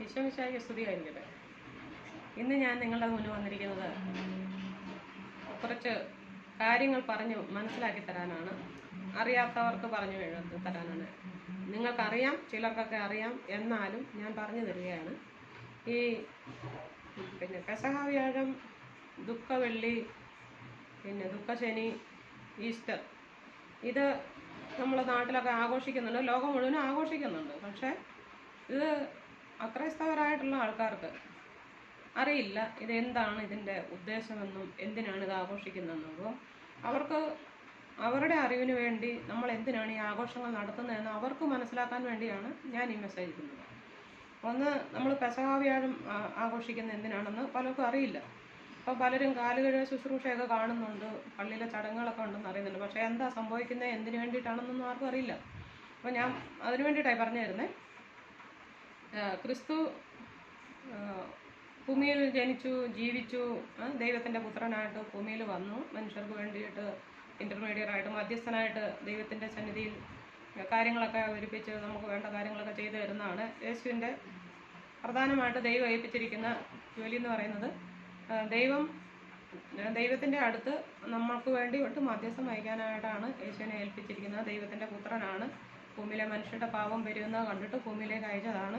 വിശ്വവിശാഖ സ്തുതിയായിരിക്കട്ടെ ഇന്ന് ഞാൻ നിങ്ങളുടെ മുന്നിൽ വന്നിരിക്കുന്നത് കുറച്ച് കാര്യങ്ങൾ പറഞ്ഞു മനസ്സിലാക്കി തരാനാണ്. അറിയാത്തവർക്ക് പറഞ്ഞു തരാനാണ്. നിങ്ങൾക്കറിയാം ചിലർക്കൊക്കെ അറിയാം. എന്നാലും ഞാൻ പറഞ്ഞു തരികയാണ്. ഈ പിന്നെ പെസഹാവ്യാഴം ദുഃഖവെള്ളി പിന്നെ ദുഃഖശനി ഈസ്റ്റർ. ഇത് നമ്മളെ നാട്ടിലൊക്കെ ആഘോഷിക്കുന്നുണ്ട്. ലോകം മുഴുവനും ആഘോഷിക്കുന്നുണ്ട്. പക്ഷേ ഇത് അക്രൈസ്തവരായിട്ടുള്ള ആൾക്കാർക്ക് അറിയില്ല ഇത് എന്താണ് ഇതിന്റെ ഉദ്ദേശമെന്നും എന്തിനാണ് ഇത് ആഘോഷിക്കുന്നതെന്നും. അവർക്ക് അവരുടെ അറിവിന് വേണ്ടി നമ്മൾ എന്തിനാണ് ഈ ആഘോഷങ്ങൾ നടത്തുന്നതെന്ന് അവർക്ക് മനസ്സിലാക്കാൻ വേണ്ടിയാണ് ഞാൻ ഈ മെസ്സേജ് ചെയ്യുന്നത് ഒന്ന് നമ്മൾ പെസഹാവ്യാഴം ആഘോഷിക്കുന്ന എന്തിനാണെന്ന് പലർക്കും അറിയില്ല. അപ്പോൾ പലരും കാലുകഴുക ശുശ്രൂഷയൊക്കെ കാണുന്നുണ്ട് പള്ളിയിലെ ചടങ്ങുകളൊക്കെ ഉണ്ടെന്ന് അറിയുന്നുണ്ട്. പക്ഷേ എന്താ സംഭവിക്കുന്നത് എന്തിനു വേണ്ടിയിട്ടാണെന്നൊന്നും ആർക്കും അറിയില്ല. അപ്പോൾ ഞാൻ അതിനു വേണ്ടിയിട്ടായി പറഞ്ഞു തരുന്നത് ക്രിസ്തു ഭൂമിയിൽ ജനിച്ചു ജീവിച്ചു ദൈവത്തിന്റെ പുത്രനായിട്ട് ഭൂമിയിൽ വന്നു. മനുഷ്യർക്ക് വേണ്ടിയിട്ട് ഇന്റർമീഡിയറ്റ് ആയിട്ട് മധ്യസ്ഥനായിട്ട് ദൈവത്തിന്റെ സന്നിധിയിൽ കാര്യങ്ങളൊക്കെ അവതരിപ്പിച്ച് നമുക്ക് വേണ്ട കാര്യങ്ങളൊക്കെ ചെയ്തു തരുന്നതാണ്. യേശുവിന്റെ പ്രധാനമായിട്ട് ദൈവം ഏൽപ്പിച്ചിരിക്കുന്ന ജോലി എന്ന് പറയുന്നത് ദൈവം ദൈവത്തിന്റെ അടുത്ത് നമ്മൾക്ക് വേണ്ടി ഒട്ട് മധ്യസ്ഥം വഹിക്കാനായിട്ടാണ് യേശുവിനെ ഏൽപ്പിച്ചിരിക്കുന്നത്. ദൈവത്തിന്റെ പുത്രനാണ്. ഭൂമിയിലെ മനുഷ്യരുടെ പാവം വരുന്നത് കണ്ടിട്ട് ഭൂമിയിലേക്ക് അയച്ചതാണ്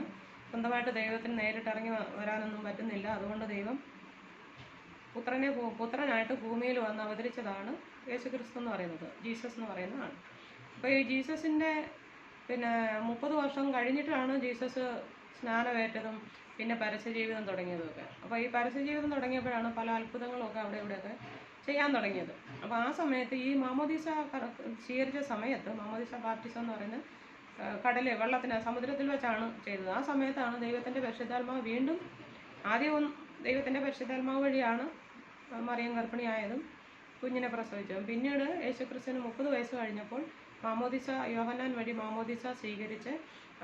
സ്വന്തമായിട്ട് ദൈവത്തിന് നേരിട്ട് ഇറങ്ങി വരാനൊന്നും പറ്റുന്നില്ല. അതുകൊണ്ട് ദൈവം പുത്രനെ പുത്രനായിട്ട് ഭൂമിയിൽ വന്ന് അവതരിച്ചതാണ് യേശു ക്രിസ്തു എന്ന് പറയുന്നത്. ജീസസ് എന്ന് പറയുന്നതാണ്. അപ്പോൾ ഈ ജീസസിന്റെ പിന്നെ മുപ്പത് വർഷം കഴിഞ്ഞിട്ടാണ് ജീസസ് സ്നാനമേറ്റതും പിന്നെ പരസ്യജീവിതം തുടങ്ങിയതൊക്കെ അപ്പോൾ ഈ പരസ്യജീവിതം തുടങ്ങിയപ്പോഴാണ് പല അത്ഭുതങ്ങളും ഒക്കെ അവിടെ ഇവിടെയൊക്കെ ചെയ്യാൻ തുടങ്ങിയത്. അപ്പോൾ ആ സമയത്ത് ഈ മാമോദീസ സ്വീകരിച്ച സമയത്ത് മാമോദീസ ബാപ്റ്റിസം എന്ന് പറയുന്നത് ആ, കടൽ വെള്ളത്തിന് സമുദ്രത്തിൽ വെച്ചാണ് ചെയ്തത്. ആ സമയത്താണ് ദൈവത്തിന്റെ പരിശുദ്ധാത്മാവ് വീണ്ടും ആദ്യം ദൈവത്തിന്റെ ദൈവത്തിന്റെ പരിശുദ്ധാത്മാവ് വഴിയാണ് മറിയം ഗർഭിണിയായതും കുഞ്ഞിനെ പ്രസവിച്ചതും. പിന്നീട് യേശുക്രിസ്തുവിന് മുപ്പത് വയസ്സ് കഴിഞ്ഞപ്പോൾ മാമോദിസ യോഹന്നാൻ വഴി മാമോദിസ സ്വീകരിച്ച്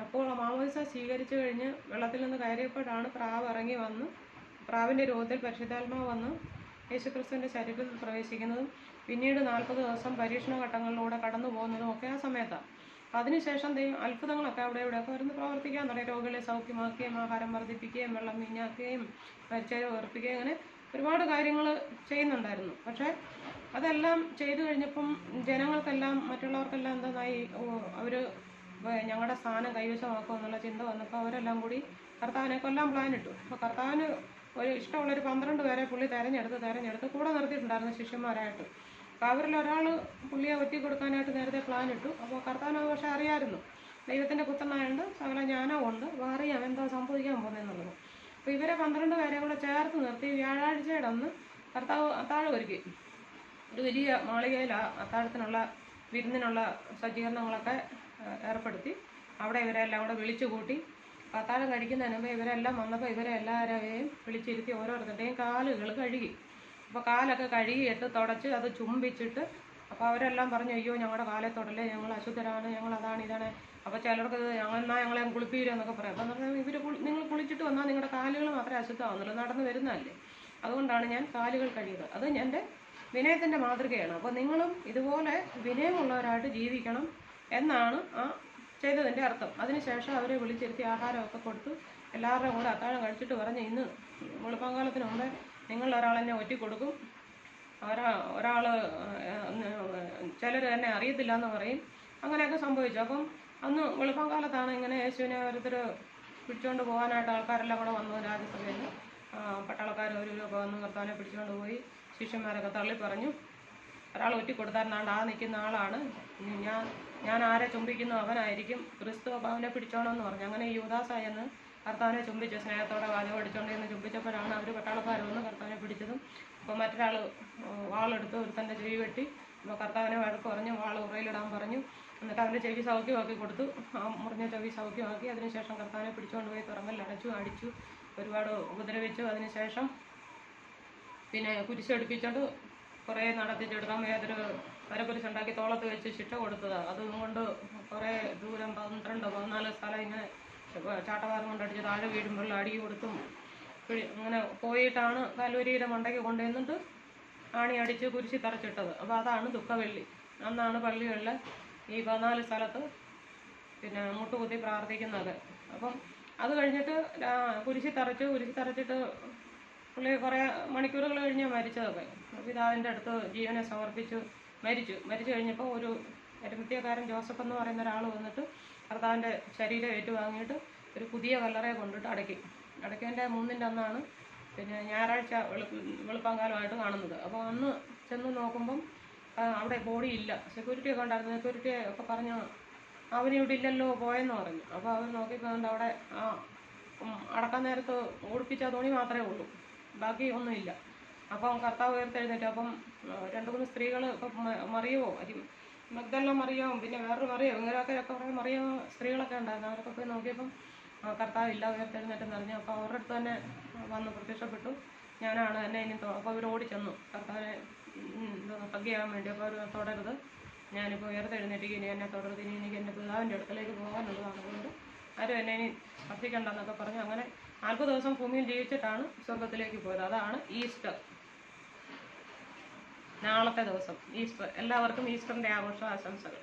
അപ്പോൾ മാമോദിസ സ്വീകരിച്ചു കഴിഞ്ഞ് വെള്ളത്തിൽ നിന്ന് കയറിയപ്പോഴാണ് പ്രാവ് ഇറങ്ങി വന്ന് പ്രാവിന്റെ രൂപത്തിൽ പരിശുദ്ധാത്മാവ് വന്ന് യേശുക്രിസ്തുവിന്റെ ശരീരത്തിൽ പ്രവേശിക്കുന്നതും പിന്നീട് നാൽപ്പത് ദിവസം പരീക്ഷണ ഘട്ടങ്ങളിലൂടെ കടന്നു പോകുന്നതും ഒക്കെ ആ സമയത്താണ്. അതിനുശേഷം ദൈവം അത്ഭുതങ്ങളൊക്കെ അവിടെ ഇവിടെയൊക്കെ വരുന്ന്. പ്രവർത്തിക്കാൻ തുടങ്ങി. രോഗികളെ സൗഖ്യമാക്കുകയും ആഹാരം വർദ്ധിപ്പിക്കുകയും വെള്ളം വീഞ്ഞാക്കുകയും മരിച്ചവരെ ഉയർപ്പിക്കുകയും അങ്ങനെ ഒരുപാട് കാര്യങ്ങൾ ചെയ്യുന്നുണ്ടായിരുന്നു. പക്ഷേ അതെല്ലാം ചെയ്തു കഴിഞ്ഞപ്പം ജനങ്ങൾക്കെല്ലാം മറ്റുള്ളവർക്കെല്ലാം എന്തായി? അവർ ഞങ്ങളുടെ സ്ഥാനം കൈവശമാക്കുമെന്നുള്ള ചിന്ത വന്നപ്പോൾ അവരെല്ലാം കൂടി കർത്താവിനെ കൊല്ലാൻ പ്ലാനിട്ടു അപ്പോൾ കർത്താവിന് ഒരു ഇഷ്ടമുള്ളൊരു പന്ത്രണ്ട് പേരെ പുള്ളി തെരഞ്ഞെടുത്ത് തെരഞ്ഞെടുത്ത് കൂടെ നിർത്തിയിട്ടുണ്ടായിരുന്നു ശിഷ്യന്മാരായിട്ട്. അപ്പോൾ അവരിൽ ഒരാൾ പുള്ളിയെ ഒറ്റി കൊടുക്കാനായിട്ട് നേരത്തെ പ്ലാൻ ഇട്ടു. അപ്പോൾ കർത്താനോ പക്ഷേ അറിയാമായിരുന്നു ദൈവത്തിന്റെ പുത്രനായുണ്ട് സകല ജ്ഞാനവും ഉണ്ട്. അപ്പോൾ അറിയാം എന്താ സംഭവിക്കാൻ പോകുന്നതെന്നുള്ളത് അപ്പോൾ ഇവരെ പന്ത്രണ്ട് പേരെ കൂടെ ചേർത്ത് നിർത്തി വ്യാഴാഴ്ചയുടെ അന്ന് കർത്താവ് അത്താഴം ഒരുക്കി. ഒരു വലിയ മാളികയിൽ അത്താഴത്തിനുള്ള വിരുന്നിനുള്ള സജ്ജീകരണങ്ങളൊക്കെ ഏർപ്പെടുത്തി. അവിടെ ഇവരെല്ലാം കൂടെ വിളിച്ചു കൂട്ടി അത്താഴം കഴിക്കുന്നതിന് മുമ്പ് ഇവരെല്ലാം വന്നപ്പോൾ ഇവരെ എല്ലാവരെയും വിളിച്ചിരുത്തി ഓരോരുത്തരുടെയും കാലുകൾ കഴുകി. അപ്പോൾ കാലൊക്കെ കഴുകിയിട്ട് തുടച്ച് അത് ചുംബിച്ചിട്ട് അപ്പോൾ അവരെല്ലാം പറഞ്ഞു അയ്യോ ഞങ്ങളുടെ കാലെ തൊടല്ലേ ഞങ്ങൾ അശുദ്ധരാണ് ഞങ്ങൾ അതാണ് ഇതാണ്. അപ്പോൾ ചിലർക്ക് ഞങ്ങൾ എന്നാൽ ഞങ്ങളെ കുളിപ്പീരും എന്നൊക്കെ പറയും. അപ്പം പറഞ്ഞാൽ ഇവർ നിങ്ങൾ കുളിച്ചിട്ട് വന്നാൽ നിങ്ങളുടെ കാലുകൾ മാത്രമേ അശുദ്ധമാവുന്നുള്ളൂ നടന്നു വരുന്നതല്ലേ. അതുകൊണ്ടാണ് ഞാൻ കാലുകൾ കഴിയുന്നത് അത് എന്റെ വിനയത്തിന്റെ മാതൃകയാണ്. അപ്പോൾ നിങ്ങളും ഇതുപോലെ വിനയമുള്ളവരായിട്ട് ജീവിക്കണം എന്നാണ് ആ ചെയ്തതിന്റെ അർത്ഥം. അതിനുശേഷം അവരെ വിളിച്ചിരുത്തി ആഹാരമൊക്കെ കൊടുത്തു. എല്ലാവരുടെയും കൂടെ അത്താഴം കഴിച്ചിട്ട് പറഞ്ഞ് ഇന്ന് വെളുപ്പാങ്കാലത്തിന് മുമ്പേ നിങ്ങൾ ഒരാളെന്നെ ഒറ്റി കൊടുക്കും ഒരാ ഒരാൾ ചിലർ എന്നെ അറിയത്തില്ല എന്ന് പറയും. അങ്ങനെയൊക്കെ സംഭവിച്ചു. അപ്പം അന്ന് വെളുപ്പാങ്കാലത്താണ് ഇങ്ങനെ യേശുവിനെ ഓരോരുത്തർ പിടിച്ചുകൊണ്ട് പോകാനായിട്ട് ആൾക്കാരെല്ലാം കൂടെ വന്നു രാജ്യസഭയിൽ പട്ടാളക്കാർ ഒരു വന്ന് കർത്താവിനെ പിടിച്ചുകൊണ്ട് പോയി ശിഷ്യന്മാരൊക്കെ തള്ളി പറഞ്ഞു. ഒരാൾ ഒറ്റി കൊടുത്തായിരുന്നാണ്ട് ആ നിൽക്കുന്ന ആളാണ്. ഞാൻ ഞാൻ ആരെ ചുംബിക്കുന്നു അവനായിരിക്കും. ക്രിസ്തു അവനെ പിടിച്ചോണമെന്ന് പറഞ്ഞു. അങ്ങനെ യുവദാസായെന്ന് കർത്താവിനെ ചുംബിച്ചു. സ്നേഹത്തോടെ വാചകം അടിച്ചുകൊണ്ട് എന്ന് ചുംബിച്ചപ്പോഴാണ് അവർ പട്ടാളക്കാർ വന്ന് കർത്താവിനെ പിടിച്ചതും. അപ്പോൾ മറ്റൊരാൾ വാളെടുത്ത് ഒരുത്തന്റെ ചെവി വെട്ടി. അപ്പോൾ കർത്താവിനെ വഴക്ക് പറഞ്ഞു വാൾ ഉറയിലിടാൻ പറഞ്ഞു. എന്നിട്ട് അവന്റെ ചെവി സൗഖ്യമാക്കി കൊടുത്തു. ആ മുറിഞ്ഞ ചെവി സൗഖ്യമാക്കി. അതിനുശേഷം കർത്താവിനെ പിടിച്ചുകൊണ്ട് പോയി തുറങ്കൽ അടച്ചു അടിച്ചു ഒരുപാട് ഉപദ്രവിച്ചു. അതിനുശേഷം പിന്നെ കുരിശടിപ്പിച്ചോണ്ട് കുറേ ഏതൊരു വരക്കുരിശുണ്ടാക്കി തോളത്ത് വെച്ച് ശിക്ഷ കൊടുത്തതാണ് അതുകൊണ്ട് കുറേ ദൂരം പന്ത്രണ്ട് പതിനാല് സ്ഥലം ഇങ്ങനെ ചാട്ടവാരം കൊണ്ടടിച്ച് താഴെ വീഴുമ്പോൾ അടി കൊടുത്തും ഇങ്ങനെ പോയിട്ടാണ് കല്ലൂരിയുടെ മണ്ടയ്ക്ക് കൊണ്ടുവന്നിട്ട് ആണി അടിച്ച് കുരിശി തറച്ചിട്ടത്. അപ്പോൾ അതാണ് ദുഃഖവെള്ളി. അന്നാണ് പള്ളികളിൽ ഈ പതിനാല് സ്ഥലത്ത് പിന്നെ മുട്ടുകുത്തി പ്രാർത്ഥിക്കുന്നത്. അപ്പം അത് കഴിഞ്ഞിട്ട് കുരിശി തറച്ച് കുരിശി തറച്ചിട്ട് പുള്ളി കുറേ മണിക്കൂറുകൾ കഴിഞ്ഞ് മരിച്ചതൊക്കെ. പിതാവിന്റെ അടുത്ത് ജീവനെ സമർപ്പിച്ചു മരിച്ചു. മരിച്ചു കഴിഞ്ഞപ്പോൾ ഒരു എരമത്തിയക്കാരൻ ജോസഫ് എന്ന് പറയുന്ന ഒരാൾ വന്നിട്ട് കർത്താവിന്റെ ശരീരം ഏറ്റുവാങ്ങിയിട്ട് ഒരു പുതിയ കല്ലറയെ കൊണ്ടിട്ട് അടക്കി. അടയ്ക്കേന്റെ മൂന്നിന്റെ അന്നാണ് പിന്നെ ഞായറാഴ്ച വെളു വെളുപ്പാങ്കാലമായിട്ട് കാണുന്നത്. അപ്പോൾ അന്ന് ചെന്ന് നോക്കുമ്പം അവിടെ ബോഡി ഇല്ല. സെക്യൂരിറ്റി ഒക്കെ ഉണ്ടായിരുന്നു. സെക്യൂരിറ്റി ഒക്കെ പറഞ്ഞു ഇവിടെ ഇല്ലല്ലോ പോയെന്ന് പറഞ്ഞു. അപ്പോൾ അവർ നോക്കിയപ്പോൾ അവിടെ ആ അടക്കാൻ നേരത്ത് ഓടിപ്പിച്ച തുണി മാത്രമേ ഉള്ളൂ. ബാക്കി ഒന്നുമില്ല. അപ്പം കർത്താവ് ഉയർത്തെഴുന്നേറ്റു. അപ്പം രണ്ടു മൂന്ന് സ്ത്രീകൾ ഇപ്പം മ- അരി മഗ്ദല്ല മറിയോ പിന്നെ വേറൊരു മറിയോ? ഇങ്ങനെയൊക്കെ കുറേ മറിയോ സ്ത്രീകളൊക്കെ ഉണ്ടായിരുന്നു. അവരൊക്കെ പോയി നോക്കിയപ്പം കർത്താവ് ഇല്ല ഉയർത്തെഴുന്നേറ്റെന്ന് അറിഞ്ഞു. അപ്പോൾ അവരുടെ അടുത്ത് തന്നെ വന്ന് പ്രത്യക്ഷപ്പെട്ടു. ഞാനാണ് എന്നെ ഇനി അപ്പോൾ അവർ ഓടിച്ചെന്നു കർത്താവിനെ ഹഗ് ചെയ്യാൻ വേണ്ടി. അപ്പോൾ അവർ തുടരുത്. ഞാനിപ്പോൾ ഉയർത്തെഴുന്നേറ്റ് ഇനി എന്നെ തുടർന്ന് ഇനി എനിക്ക് എന്റെ പിതാവിന്റെ അടുക്കലേക്ക് പോകാനുള്ളതാണ്. അതുകൊണ്ട് ആരും എന്നെ ഇനി സ്പർശിക്കണ്ടെന്നൊക്കെ പറഞ്ഞു. അങ്ങനെ നാൽപ്പത് ദിവസം ഭൂമിയിൽ ജീവിച്ചിട്ടാണ് സ്വർഗത്തിലേക്ക് പോയത്. അതാണ് ഈസ്റ്റർ. നാളത്തെ ദിവസം. ഈസ്റ്റർ. എല്ലാവർക്കും ഈസ്റ്ററിന്റെ ആഘോഷ ആശംസകൾ